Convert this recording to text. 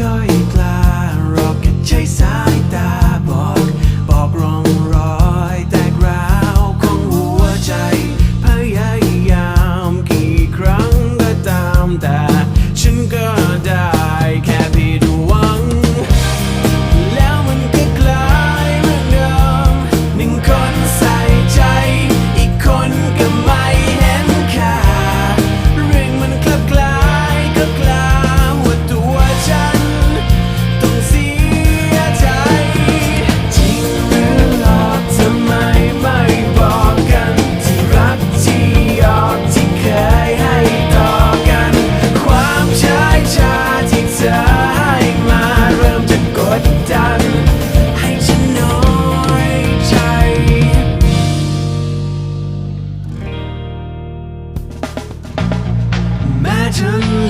ก็อีกลารอกแค่ใช้สายตาบอก บอกร่องรอยแตกร้าวของหัวใจ พยายามกี่ครั้งก็ตามแต่ chân